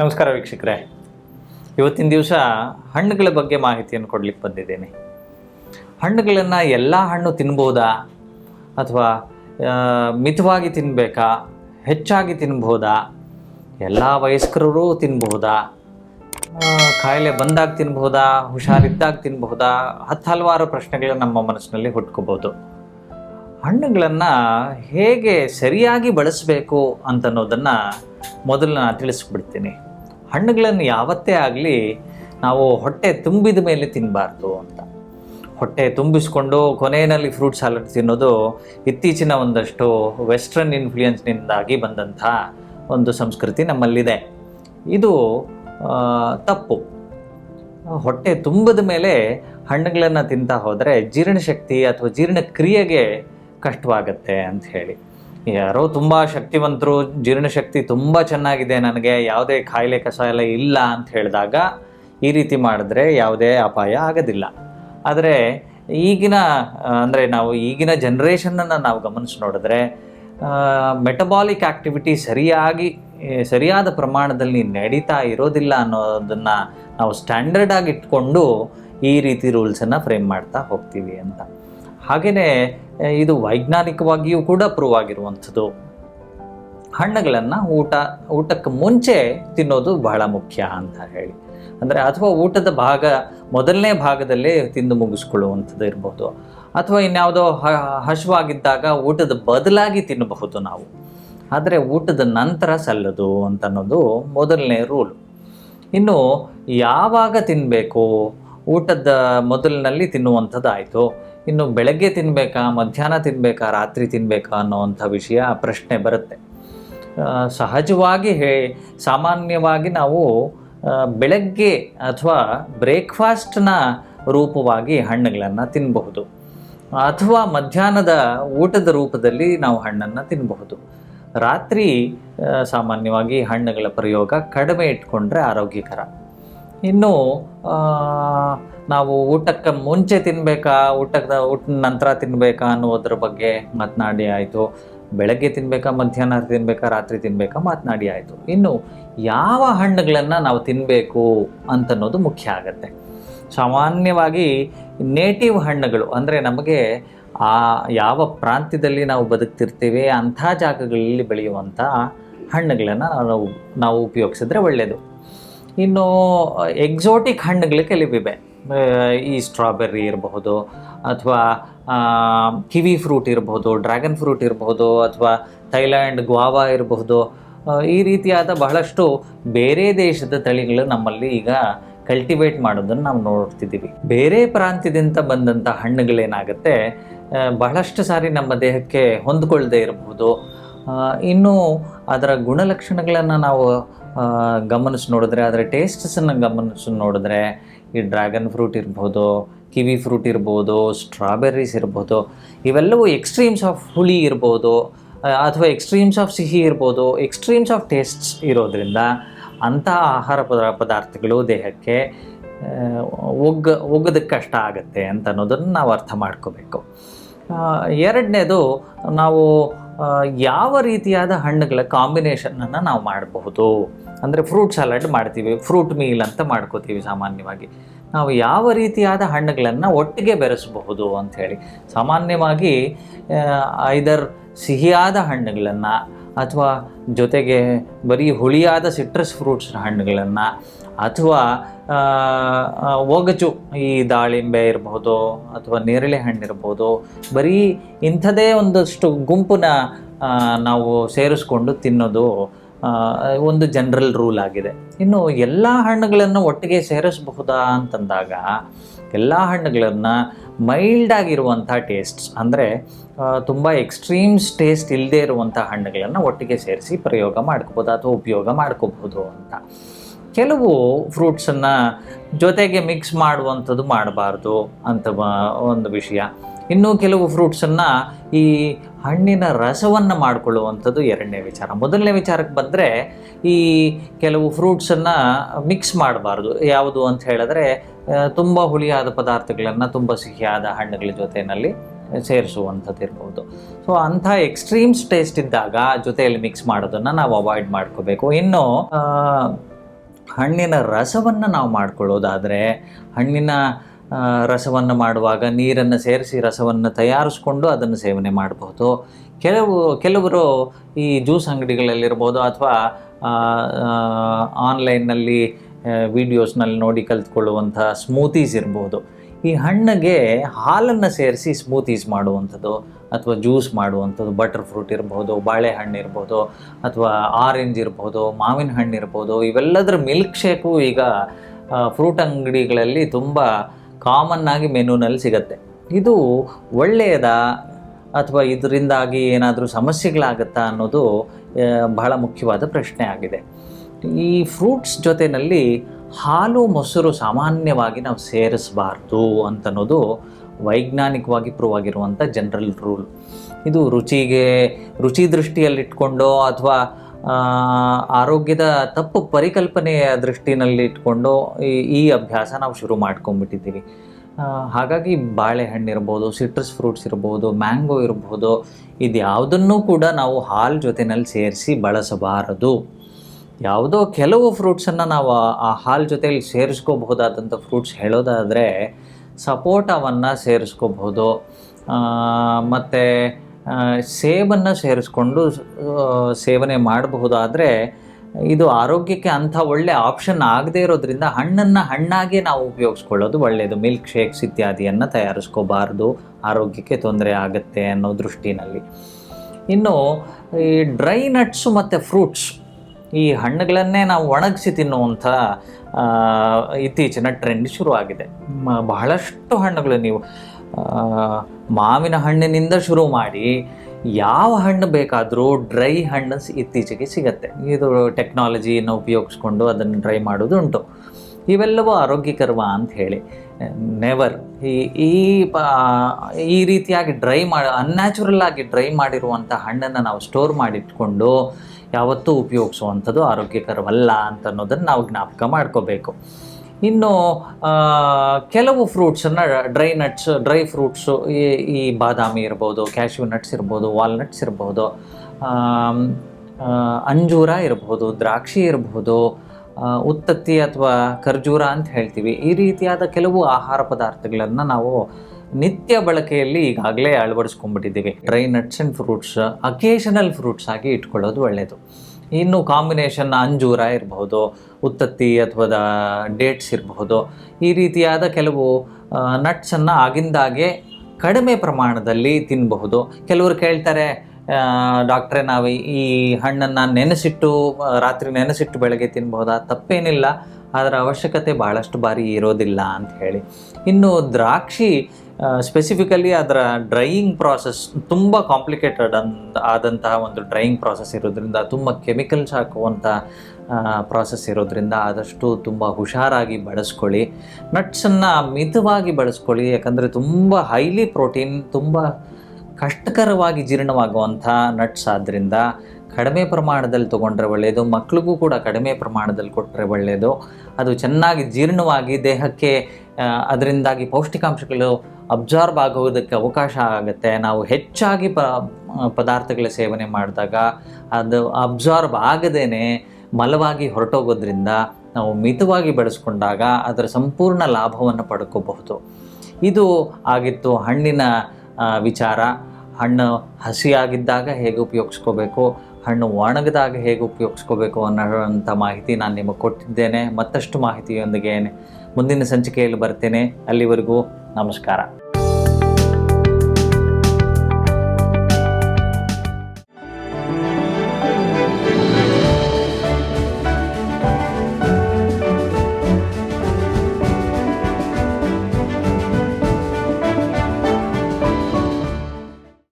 ನಮಸ್ಕಾರ ವೀಕ್ಷಕರೇ. ಇವತ್ತಿನ ದಿವಸ ಹಣ್ಣುಗಳ ಬಗ್ಗೆ ಮಾಹಿತಿಯನ್ನು ಕೊಡ್ಲಿಕ್ಕೆ ಬಂದಿದ್ದೇನೆ. ಹಣ್ಣುಗಳನ್ನು ಎಲ್ಲ ಹಣ್ಣು ತಿನ್ಬೋದಾ? ಅಥವಾ ಮಿತವಾಗಿ ತಿನ್ನಬೇಕಾ ಹೆಚ್ಚಾಗಿ ತಿನ್ಬೋದಾ? ಎಲ್ಲ ವಯಸ್ಕರೂ ತಿನ್ಬಹುದಾ ಕಾಯಿಲೆ ಬಂದಾಗ ತಿನ್ಬಹುದಾ ಹುಷಾರಿದ್ದಾಗ ತಿನ್ಬಹುದಾ ಹತ್ತು ಹಲವಾರು ಪ್ರಶ್ನೆಗಳು ನಮ್ಮ ಮನಸ್ಸಿನಲ್ಲಿ ಹುಟ್ಕೋಬೋದು ಹಣ್ಣುಗಳನ್ನು ಹೇಗೆ ಸರಿಯಾಗಿ ಬಳಸಬೇಕು ಅಂತನ್ನೋದನ್ನು ಮೊದಲು ನಾನು ತಿಳಿಸ್ಬಿಡ್ತೀನಿ. ಹಣ್ಣುಗಳನ್ನು ಯಾವತ್ತೇ ಆಗಲಿ ನಾವು ಹೊಟ್ಟೆ ತುಂಬಿದ ಮೇಲೆ ತಿನ್ನಬಾರ್ದು ಅಂತ. ಹೊಟ್ಟೆ ತುಂಬಿಸ್ಕೊಂಡು ಕೊನೆಯಲ್ಲಿ ಫ್ರೂಟ್ ಸ್ಯಾಲಡ್ ತಿನ್ನೋದು ಇತ್ತೀಚಿನ ಒಂದಷ್ಟು ವೆಸ್ಟರ್ನ್ ಇನ್ಫ್ಲೂಯೆನ್ಸ್ನಿಂದಾಗಿ ಬಂದಂಥ ಒಂದು ಸಂಸ್ಕೃತಿ ನಮ್ಮಲ್ಲಿದೆ. ಇದು ತಪ್ಪು. ಹೊಟ್ಟೆ ತುಂಬದ ಮೇಲೆ ಹಣ್ಣುಗಳನ್ನು ತಿಂತಾ ಹೋದರೆ ಜೀರ್ಣಶಕ್ತಿ ಅಥವಾ ಜೀರ್ಣಕ್ರಿಯೆಗೆ ಕಷ್ಟವಾಗತ್ತೆ ಅಂತ ಹೇಳಿ. ಯಾರೋ ತುಂಬ ಶಕ್ತಿವಂತರು, ಜೀರ್ಣಶಕ್ತಿ ತುಂಬ ಚೆನ್ನಾಗಿದೆ, ನನಗೆ ಯಾವುದೇ ಕಾಯಿಲೆ ಕಸ ಎಲ್ಲ ಇಲ್ಲ ಅಂತ ಹೇಳಿದಾಗ ಈ ರೀತಿ ಮಾಡಿದ್ರೆ ಯಾವುದೇ ಅಪಾಯ ಆಗೋದಿಲ್ಲ. ಆದರೆ ಈಗಿನ ಅಂದರೆ ನಾವು ಈಗಿನ ಜನ್ರೇಷನನ್ನು ನಾವು ಗಮನಿಸಿ ನೋಡಿದ್ರೆ ಮೆಟಬಾಲಿಕ್ ಆ್ಯಕ್ಟಿವಿಟಿ ಸರಿಯಾಗಿ ಸರಿಯಾದ ಪ್ರಮಾಣದಲ್ಲಿ ನಡೀತಾ ಇರೋದಿಲ್ಲ ಅನ್ನೋದನ್ನು ನಾವು ಸ್ಟ್ಯಾಂಡರ್ಡ್ ಆಗಿ ಇಟ್ಕೊಂಡು ಈ ರೀತಿ ರೂಲ್ಸನ್ನು ಫ್ರೇಮ್ ಮಾಡ್ತಾ ಹೋಗ್ತೀವಿ ಅಂತ. ಹಾಗೆಯೇ ಇದು ವೈಜ್ಞಾನಿಕವಾಗಿಯೂ ಕೂಡ ಪ್ರೂವ್ ಆಗಿರುವಂಥದ್ದು. ಹಣ್ಣುಗಳನ್ನು ಊಟ, ಊಟಕ್ಕೆ ಮುಂಚೆ ತಿನ್ನೋದು ಬಹಳ ಮುಖ್ಯ ಅಂತ ಹೇಳಿ. ಅಂದರೆ ಅಥವಾ ಊಟದ ಭಾಗ, ಮೊದಲನೇ ಭಾಗದಲ್ಲೇ ತಿಂದು ಮುಗಿಸ್ಕೊಳ್ಳುವಂಥದ್ದು ಇರ್ಬೋದು. ಅಥವಾ ಇನ್ಯಾವುದೋ ಹ ಹಸಿವಾಗಿದ್ದಾಗ ಊಟದ ಬದಲಾಗಿ ತಿನ್ನಬಹುದು ನಾವು. ಆದರೆ ಊಟದ ನಂತರ ಸಲ್ಲದು ಅಂತ ಅನ್ನೋದು ಮೊದಲನೇ ರೂಲ್ ಇನ್ನು ಯಾವಾಗ ತಿನ್ನಬೇಕು ಊಟದ ಮೊದಲಿನಲ್ಲಿ ತಿನ್ನುವಂಥದ್ದು ಆಯಿತು ಇನ್ನು ಬೆಳಗ್ಗೆ ತಿನ್ನಬೇಕಾ ಮಧ್ಯಾಹ್ನ ತಿನ್ನಬೇಕಾ ರಾತ್ರಿ ತಿನ್ನಬೇಕಾ ಅನ್ನೋವಂಥ ವಿಷಯ ಪ್ರಶ್ನೆ ಬರುತ್ತೆ. ಸಹಜವಾಗಿ ಹೇ, ಸಾಮಾನ್ಯವಾಗಿ ನಾವು ಬೆಳಗ್ಗೆ ಅಥವಾ ಬ್ರೇಕ್ಫಾಸ್ಟ್ನ ರೂಪವಾಗಿ ಹಣ್ಣುಗಳನ್ನು ತಿನ್ನಬಹುದು ಅಥವಾ ಮಧ್ಯಾಹ್ನದ ಊಟದ ರೂಪದಲ್ಲಿ ನಾವು ಹಣ್ಣನ್ನು ತಿನ್ನಬಹುದು ರಾತ್ರಿ ಸಾಮಾನ್ಯವಾಗಿ ಹಣ್ಣುಗಳ ಪ್ರಯೋಗ ಕಡಿಮೆ ಇಟ್ಕೊಂಡ್ರೆ ಆರೋಗ್ಯಕರ. ಇನ್ನು ನಾವು ಊಟಕ್ಕೆ ಮುಂಚೆ ತಿನ್ನಬೇಕಾ ಊಟದ, ಊಟ ನಂತರ ತಿನ್ನಬೇಕಾ ಅನ್ನೋದ್ರ ಬಗ್ಗೆ ಮಾತನಾಡಿ ಆಯಿತು. ಬೆಳಗ್ಗೆ ತಿನ್ಬೇಕಾ, ಮಧ್ಯಾಹ್ನ ತಿನ್ಬೇಕಾ, ರಾತ್ರಿ ತಿನ್ನಬೇಕಾ ಮಾತನಾಡಿ ಆಯಿತು. ಇನ್ನು, ಯಾವ ಹಣ್ಣುಗಳನ್ನು ನಾವು ತಿನ್ನಬೇಕು ಅಂತನ್ನೋದು ಮುಖ್ಯ ಆಗುತ್ತೆ. ಸಾಮಾನ್ಯವಾಗಿ ನೇಟಿವ್ ಹಣ್ಣುಗಳು, ಅಂದರೆ ನಮಗೆ ಆ ಯಾವ ಪ್ರಾಂತ್ಯದಲ್ಲಿ ನಾವು ಬದುಕ್ತಿರ್ತೀವಿ, ಅಂಥ ಜಾಗಗಳಲ್ಲಿ ಬೆಳೆಯುವಂಥ ಹಣ್ಣುಗಳನ್ನು ನಾವು ನಾವು ಉಪಯೋಗಿಸಿದ್ರೆ ಒಳ್ಳೆಯದು ಇನ್ನು ಎಕ್ಸೋಟಿಕ್ ಹಣ್ಣುಗಳು ಕೆಲವಿವೆ. ಈ ಸ್ಟ್ರಾಬೆರಿ ಇರಬಹುದು, ಅಥವಾ ಕಿವಿ ಫ್ರೂಟ್ ಇರಬಹುದು ಡ್ರ್ಯಾಗನ್ ಫ್ರೂಟ್ ಇರಬಹುದು, ಅಥವಾ ಥೈಲ್ಯಾಂಡ್ ಗ್ವಾವಾ ಇರಬಹುದು ಈ ರೀತಿಯಾದ ಬಹಳಷ್ಟು ಬೇರೆ ದೇಶದ ತಳಿಗಳು ನಮ್ಮಲ್ಲಿ ಈಗ ಕಲ್ಟಿವೇಟ್ ಮಾಡೋದನ್ನು ನಾವು ನೋಡ್ತಿದ್ದೀವಿ. ಬೇರೆ ಪ್ರಾಂತ್ಯದಿಂದ ಬಂದಂಥ ಹಣ್ಣುಗಳೇನಾಗುತ್ತೆ ಬಹಳಷ್ಟು ಸಾರಿ ನಮ್ಮ ದೇಹಕ್ಕೆ ಹೊಂದ್ಕೊಳ್ಳದೆ ಇರಬಹುದು. ಇನ್ನು ಅದರ ಗುಣಲಕ್ಷಣಗಳನ್ನು ನಾವು ಗಮನಿಸಿ ನೋಡಿದ್ರೆ, ಅದರ ಟೇಸ್ಟಸನ್ನು ಗಮನಿಸಿ ನೋಡಿದ್ರೆ, ಈ ಡ್ರ್ಯಾಗನ್ ಫ್ರೂಟ್ ಇರ್ಬೋದು ಕಿವಿ ಫ್ರೂಟ್ ಇರ್ಬೋದು ಸ್ಟ್ರಾಬೆರೀಸ್ ಇರ್ಬೋದು, ಇವೆಲ್ಲವೂ ಎಕ್ಸ್ಟ್ರೀಮ್ಸ್ ಆಫ್ ಹುಳಿ ಇರ್ಬೋದು ಅಥವಾ ಎಕ್ಸ್ಟ್ರೀಮ್ಸ್ ಆಫ್ ಸಿಹಿ ಇರ್ಬೋದು ಎಕ್ಸ್ಟ್ರೀಮ್ಸ್ ಆಫ್ ಟೇಸ್ಟ್ಸ್ ಇರೋದ್ರಿಂದ ಅಂಥ ಆಹಾರ ಪದ- ಪದಾರ್ಥಗಳು ದೇಹಕ್ಕೆ ಒಗ್ಗ, ಒಗ್ಗೋದಕ್ಕೆ ಕಷ್ಟ ಆಗುತ್ತೆ ಅಂತ ಅನ್ನೋದನ್ನು ನಾವು ಅರ್ಥ ಮಾಡ್ಕೋಬೇಕು. ಎರಡನೇದು ನಾವು ಯಾವ ರೀತಿಯಾದ ಹಣ್ಣುಗಳ ಕಾಂಬಿನೇಷನನ್ನು ನಾವು ಮಾಡಬಹುದು? ಅಂದರೆ ಫ್ರೂಟ್ ಸಲಾಡ್ ಮಾಡ್ತೀವಿ ಫ್ರೂಟ್ ಮೀಲ್ ಅಂತ ಮಾಡ್ಕೋತೀವಿ ಸಾಮಾನ್ಯವಾಗಿ. ನಾವು ಯಾವ ರೀತಿಯಾದ ಹಣ್ಣುಗಳನ್ನು ಒಟ್ಟಿಗೆ ಬೆರೆಸಬಹುದು ಅಂಥೇಳಿ ಸಾಮಾನ್ಯವಾಗಿ ಐದರ್ ಸಿಹಿಯಾದ ಹಣ್ಣುಗಳನ್ನು ಅಥವಾ ಜೊತೆಗೆ ಬರೀ ಹುಳಿಯಾದ ಸಿಟ್ರಸ್ ಫ್ರೂಟ್ಸ್ ಹಣ್ಣುಗಳನ್ನು ಅಥವಾ ಒಗಚು ಈ ದಾಳಿಂಬೆ ಇರಬಹುದು ಅಥವಾ ನೇರಳೆ ಹಣ್ಣು ಇರ್ಬೋದು, ಬರೀ ಇಂಥದೇ ಒಂದಷ್ಟು ಗುಂಪನ್ನ ನಾವು ಸೇರಿಸ್ಕೊಂಡು ತಿನ್ನೋದು ಒಂದು ಜನರಲ್ ರೂಲ್ ಆಗಿದೆ. ಇನ್ನು ಎಲ್ಲ ಹಣ್ಣುಗಳನ್ನು ಒಟ್ಟಿಗೆ ಸೇರಿಸಬಹುದಾ ಅಂತಂದಾಗ ಎಲ್ಲ ಹಣ್ಣುಗಳನ್ನು ಮೈಲ್ಡ್ ಟೇಸ್ಟ್ ಅಂದರೆ ತುಂಬ ಎಕ್ಸ್ಟ್ರೀಮ್ಸ್ ಟೇಸ್ಟ್ ಇಲ್ಲದೆ ಇರುವಂಥ ಹಣ್ಣುಗಳನ್ನು ಒಟ್ಟಿಗೆ ಸೇರಿಸಿ ಪ್ರಯೋಗ ಮಾಡ್ಕೋಬೋದು ಅಥವಾ ಉಪಯೋಗ ಮಾಡ್ಕೋಬಹುದು ಅಂತ. ಕೆಲವು ಫ್ರೂಟ್ಸನ್ನು ಜೊತೆಗೆ ಮಿಕ್ಸ್ ಮಾಡುವಂಥದ್ದು ಮಾಡಬಾರ್ದು ಅಂತ ಒಂದು ವಿಷಯ. ಇನ್ನೂ ಕೆಲವು ಫ್ರೂಟ್ಸನ್ನು ಈ ಹಣ್ಣಿನ ರಸವನ್ನು ಮಾಡಿಕೊಳ್ಳುವಂಥದ್ದು ಎರಡನೇ ವಿಚಾರ. ಮೊದಲನೇ ವಿಚಾರಕ್ಕೆ ಬಂದರೆ ಈ ಕೆಲವು ಫ್ರೂಟ್ಸನ್ನು ಮಿಕ್ಸ್ ಮಾಡಬಾರ್ದು. ಯಾವುದು ಅಂತ ಹೇಳಿದ್ರೆ ತುಂಬ ಹುಳಿಯಾದ ಪದಾರ್ಥಗಳನ್ನು ತುಂಬ ಸಿಹಿಯಾದ ಹಣ್ಣುಗಳ ಜೊತೆಯಲ್ಲಿ ಸೇರಿಸುವಂಥದ್ದು ಇರ್ಬೋದು. ಸೊ ಅಂಥ ಎಕ್ಸ್ಟ್ರೀಮ್ಸ್ ಟೇಸ್ಟ್ ಇದ್ದಾಗ ಜೊತೆಯಲ್ಲಿ ಮಿಕ್ಸ್ ಮಾಡೋದನ್ನು ನಾವು ಅವಾಯ್ಡ್ ಮಾಡ್ಕೋಬೇಕು. ಇನ್ನು ಹಣ್ಣಿನ ರಸವನ್ನು ನಾವು ಮಾಡ್ಕೊಳ್ಳೋದಾದರೆ, ಹಣ್ಣಿನ ರಸವನ್ನು ಮಾಡುವಾಗ ನೀರನ್ನು ಸೇರಿಸಿ ರಸವನ್ನು ತಯಾರಿಸ್ಕೊಂಡು ಅದನ್ನು ಸೇವನೆ ಮಾಡಬಹುದು. ಕೆಲವು, ಕೆಲವರು ಈ ಜ್ಯೂಸ್ ಅಂಗಡಿಗಳಲ್ಲಿರ್ಬೋದು ಅಥವಾ ಆನ್ಲೈನ್ನಲ್ಲಿ ವೀಡಿಯೋಸ್ನಲ್ಲಿ ನೋಡಿ ಕಲಿತ್ಕೊಳ್ಳುವಂಥ ಸ್ಮೂತೀಸ್ ಇರ್ಬೋದು. ಈ ಹಣ್ಣಿಗೆ ಹಾಲನ್ನು ಸೇರಿಸಿ ಸ್ಮೂತೀಸ್ ಮಾಡುವಂಥದ್ದು ಅಥವಾ ಜ್ಯೂಸ್ ಮಾಡುವಂಥದ್ದು, ಬಟರ್ ಫ್ರೂಟ್ ಇರ್ಬೋದು, ಬಾಳೆಹಣ್ಣು ಇರ್ಬೋದು, ಅಥವಾ ಆರೆಂಜ್ ಇರ್ಬೋದು, ಮಾವಿನ ಹಣ್ಣು ಇರ್ಬೋದು, ಇವೆಲ್ಲದರ ಮಿಲ್ಕ್ ಶೇಕು ಈಗ ಫ್ರೂಟ್ ಅಂಗಡಿಗಳಲ್ಲಿ ತುಂಬ ಕಾಮನ್ ಆಗಿ ಮೆನುನಲ್ಲಿ ಸಿಗತ್ತೆ. ಇದು ಒಳ್ಳೆಯದಾ ಅಥವಾ ಇದರಿಂದಾಗಿ ಏನಾದರೂ ಸಮಸ್ಯೆಗಳಾಗುತ್ತಾ ಅನ್ನೋದು ಬಹಳ ಮುಖ್ಯವಾದ ಪ್ರಶ್ನೆ ಆಗಿದೆ. ಈ ಫ್ರೂಟ್ಸ್ ಜೊತೆಯಲ್ಲಿ ಹಾಲು, ಮೊಸರು ಸಾಮಾನ್ಯವಾಗಿ ನಾವು ಸೇರಿಸಬಾರ್ದು ಅಂತನ್ನೋದು ವೈಜ್ಞಾನಿಕವಾಗಿ ಪ್ರೂವ್ ಆಗಿರುವಂಥ ಜನರಲ್ ರೂಲ್ ಇದು ರುಚಿಗೆ, ರುಚಿ ದೃಷ್ಟಿಯಲ್ಲಿಟ್ಕೊಂಡೋ ಅಥವಾ ಆರೋಗ್ಯದ ತಪ್ಪು ಪರಿಕಲ್ಪನೆಯ ದೃಷ್ಟಿನಲ್ಲಿ ಇಟ್ಕೊಂಡು ಈ ಈ ಅಭ್ಯಾಸ ನಾವು ಶುರು ಮಾಡ್ಕೊಂಡ್ಬಿಟ್ಟಿದ್ದೀವಿ. ಹಾಗಾಗಿ ಬಾಳೆಹಣ್ಣು ಇರ್ಬೋದು ಸಿಟ್ರಸ್ ಫ್ರೂಟ್ಸ್ ಇರ್ಬೋದು ಮ್ಯಾಂಗೋ ಇರ್ಬೋದು ಇದು ಯಾವುದನ್ನೂ ಕೂಡ ನಾವು ಹಾಲು ಜೊತೆಯಲ್ಲಿ ಸೇರಿಸಿ ಬಳಸಬಾರದು. ಯಾವುದೋ ಕೆಲವು ಫ್ರೂಟ್ಸನ್ನು ನಾವು ಆ- ಹಾಲು ಜೊತೆಯಲ್ಲಿ ಸೇರಿಸ್ಕೋಬಹುದಾದಂಥ ಫ್ರೂಟ್ಸ್ ಹೇಳೋದಾದರೆ, ಸಪೋಟವನ್ನು ಸೇರಿಸ್ಕೋಬಹುದು. ಮತ್ತು ಸೇಬನ್ನು ಸೇರಿಸ್ಕೊಂಡು ಸೇವನೆ ಮಾಡಬಹುದಾದರೆ ಇದು ಆರೋಗ್ಯಕ್ಕೆ ಅಂಥ ಒಳ್ಳೆ ಆಪ್ಷನ್ ಆಗದೇ ಇರೋದ್ರಿಂದ ಹಣ್ಣನ್ನು ಹಣ್ಣಾಗಿ ನಾವು ಉಪಯೋಗಿಸ್ಕೊಳ್ಳೋದು ಒಳ್ಳೆಯದು ಮಿಲ್ಕ್ ಶೇಕ್ಸ್ ಇತ್ಯಾದಿಯನ್ನು ತಯಾರಿಸ್ಕೋಬಾರ್ದು. ಆರೋಗ್ಯಕ್ಕೆ ತೊಂದರೆ ಆಗುತ್ತೆ ಅನ್ನೋ ದೃಷ್ಟಿನಲ್ಲಿ. ಇನ್ನು ಈ ಡ್ರೈ ನಟ್ಸು ಮತ್ತು ಫ್ರೂಟ್ಸ್, ಈ ಹಣ್ಣುಗಳನ್ನೇ ನಾವು ಒಣಗಿಸಿ ತಿನ್ನುವಂಥ ಇತ್ತೀಚಿನ ಟ್ರೆಂಡ್ ಶುರುವಾಗಿದೆ. ಬಹಳಷ್ಟು ಹಣ್ಣುಗಳು ನೀವು ಮಾವಿನ ಹಣ್ಣಿನಿಂದ ಶುರು ಮಾಡಿ ಯಾವ ಹಣ್ಣು ಬೇಕಾದರೂ ಡ್ರೈ ಹಣ್ಣು ಇತ್ತೀಚೆಗೆ ಸಿಗತ್ತೆ. ಇದು ಟೆಕ್ನಾಲಜಿಯನ್ನು ಉಪಯೋಗಿಸ್ಕೊಂಡು ಅದನ್ನು ಡ್ರೈ ಮಾಡೋದು ಉಂಟು ಇವೆಲ್ಲವೂ ಆರೋಗ್ಯಕರವ ಅಂತ ಹೇಳಿ. ನೆವರ್ ಈ ಈ ರೀತಿಯಾಗಿ ಡ್ರೈ ಮಾಡಿ ಅನ್ಯಾಚುರಲ್ ಆಗಿ ಡ್ರೈ ಮಾಡಿರುವಂಥ ಹಣ್ಣನ್ನು ನಾವು ಸ್ಟೋರ್ ಮಾಡಿಟ್ಕೊಂಡು ಯಾವತ್ತೂ ಉಪಯೋಗಿಸುವಂಥದ್ದು ಆರೋಗ್ಯಕರವಲ್ಲ ಅಂತ ಅನ್ನೋದನ್ನು ನಾವು ಜ್ಞಾಪಕ ಮಾಡ್ಕೋಬೇಕು. ಇನ್ನು ಕೆಲವು ಫ್ರೂಟ್ಸನ್ನು ಡ್ರೈ ನಟ್ಸ್ ಡ್ರೈ ಫ್ರೂಟ್ಸು ಈ ಬಾದಾಮಿ ಇರ್ಬೋದು ಕ್ಯಾಶ್ಯೂ ನಟ್ಸ್ ಇರ್ಬೋದು ವಾಲ್ನಟ್ಸ್ ಇರ್ಬೋದು ಅಂಜೂರ ಇರ್ಬೋದು, ದ್ರಾಕ್ಷಿ ಇರ್ಬೋದು ಉತ್ತತ್ತಿ ಅಥವಾ ಖರ್ಜೂರ ಅಂತ ಹೇಳ್ತೀವಿ. ಈ ರೀತಿಯಾದ ಕೆಲವು ಆಹಾರ ಪದಾರ್ಥಗಳನ್ನು ನಾವು ನಿತ್ಯ ಬಳಕೆಯಲ್ಲಿ ಈಗಾಗಲೇ ಅಳವಡಿಸ್ಕೊಂಡ್ಬಿಟ್ಟಿದ್ದೀವಿ. Dry nuts and fruits occasional fruits ಆಗಿ ಇಟ್ಕೊಳ್ಳೋದು ಒಳ್ಳೆಯದು ಇನ್ನು ಕಾಂಬಿನೇಷನ್ ಅಂಜೂರ ಇರಬಹುದು ಉತ್ತತ್ತಿ ಅಥವಾ ಡೇಟ್ಸ್ ಇರಬಹುದು. ಈ ರೀತಿಯಾದ ಕೆಲವು ನಟ್ಸನ್ನು ಆಗಿಂದಾಗೆ ಕಡಿಮೆ ಪ್ರಮಾಣದಲ್ಲಿ ತಿನ್ನಬಹುದು ಕೆಲವರು ಕೇಳ್ತಾರೆ ಡಾಕ್ಟ್ರೇ, ನಾವು ಈ ಹಣ್ಣನ್ನು ನೆನೆಸಿಟ್ಟು, ರಾತ್ರಿ ನೆನೆಸಿಟ್ಟು ಬೆಳಗ್ಗೆ ತಿನ್ಬಹುದಾ? ತಪ್ಪೇನಿಲ್ಲ. ಅದರ ಅವಶ್ಯಕತೆ ಭಾಳಷ್ಟು ಬಾರಿ ಇರೋದಿಲ್ಲ ಅಂತ ಹೇಳಿ. ಇನ್ನು ದ್ರಾಕ್ಷಿ ಸ್ಪೆಸಿಫಿಕಲಿ ಅದರ ಡ್ರೈಯಿಂಗ್ ಪ್ರಾಸೆಸ್ ತುಂಬ ಕಾಂಪ್ಲಿಕೇಟೆಡ್ ಅನ್, ಆದಂತಹ ಒಂದು ಡ್ರೈಯಿಂಗ್ ಪ್ರಾಸೆಸ್ ಇರೋದ್ರಿಂದ, ತುಂಬ ಕೆಮಿಕಲ್ಸ್ ಹಾಕುವಂಥ ಪ್ರಾಸೆಸ್ ಇರೋದ್ರಿಂದ ಆದಷ್ಟು ತುಂಬ ಹುಷಾರಾಗಿ ಬಳಸ್ಕೊಳ್ಳಿ. ನಟ್ಸನ್ನು ಮಿತವಾಗಿ ಬಳಸ್ಕೊಳ್ಳಿ, ಯಾಕಂದರೆ ತುಂಬ ಹೈಲಿ ಪ್ರೋಟೀನ್ ತುಂಬ ಕಷ್ಟಕರವಾಗಿ ಜೀರ್ಣವಾಗುವಂಥ ನಟ್ಸ್ ಆದ್ದರಿಂದ ಕಡಿಮೆ ಪ್ರಮಾಣದಲ್ಲಿ ತೊಗೊಂಡ್ರೆ ಒಳ್ಳೆಯದು ಮಕ್ಳಿಗೂ ಕೂಡ ಕಡಿಮೆ ಪ್ರಮಾಣದಲ್ಲಿ ಕೊಟ್ಟರೆ ಒಳ್ಳೆಯದು ಅದು ಚೆನ್ನಾಗಿ ಜೀರ್ಣವಾಗಿ ದೇಹಕ್ಕೆ ಅದರಿಂದಾಗಿ ಪೌಷ್ಟಿಕಾಂಶಗಳು ಅಬ್ಸಾರ್ಬ್ ಆಗೋದಕ್ಕೆ ಅವಕಾಶ ಆಗುತ್ತೆ. ನಾವು ಹೆಚ್ಚಾಗಿ ಪ, ಪದಾರ್ಥಗಳ ಸೇವನೆ ಮಾಡಿದಾಗ ಅದು ಅಬ್ಸಾರ್ಬ್ ಆಗದೇನೆ ಮಲವಾಗಿ ಹೊರಟೋಗೋದ್ರಿಂದ ನಾವು ಮಿತವಾಗಿ ಬೆಳೆಸ್ಕೊಂಡಾಗ ಅದರ ಸಂಪೂರ್ಣ ಲಾಭವನ್ನು ಪಡ್ಕೋಬಹುದು. ಇದು ಆಗಿತ್ತು ಹಣ್ಣಿನ ವಿಚಾರ. ಹಣ್ಣು ಹಸಿಯಾಗಿದ್ದಾಗ ಹೇಗೆ ಉಪಯೋಗಿಸ್ಕೋಬೇಕು, ಹಣ್ಣು ಒಣಗಿದಾಗ ಹೇಗೆ ಉಪಯೋಗಿಸ್ಕೋಬೇಕು ಅನ್ನೋಂಥ ಮಾಹಿತಿ ನಾನು ನಿಮಗೆ ಕೊಟ್ಟಿದ್ದೇನೆ. ಮತ್ತಷ್ಟು ಮಾಹಿತಿಯೊಂದಿಗೆ ಮುಂದಿನ ಸಂಚಿಕೆಯಲ್ಲಿ ಬರ್ತೇನೆ. ಅಲ್ಲಿವರೆಗೂ ನಮಸ್ಕಾರ.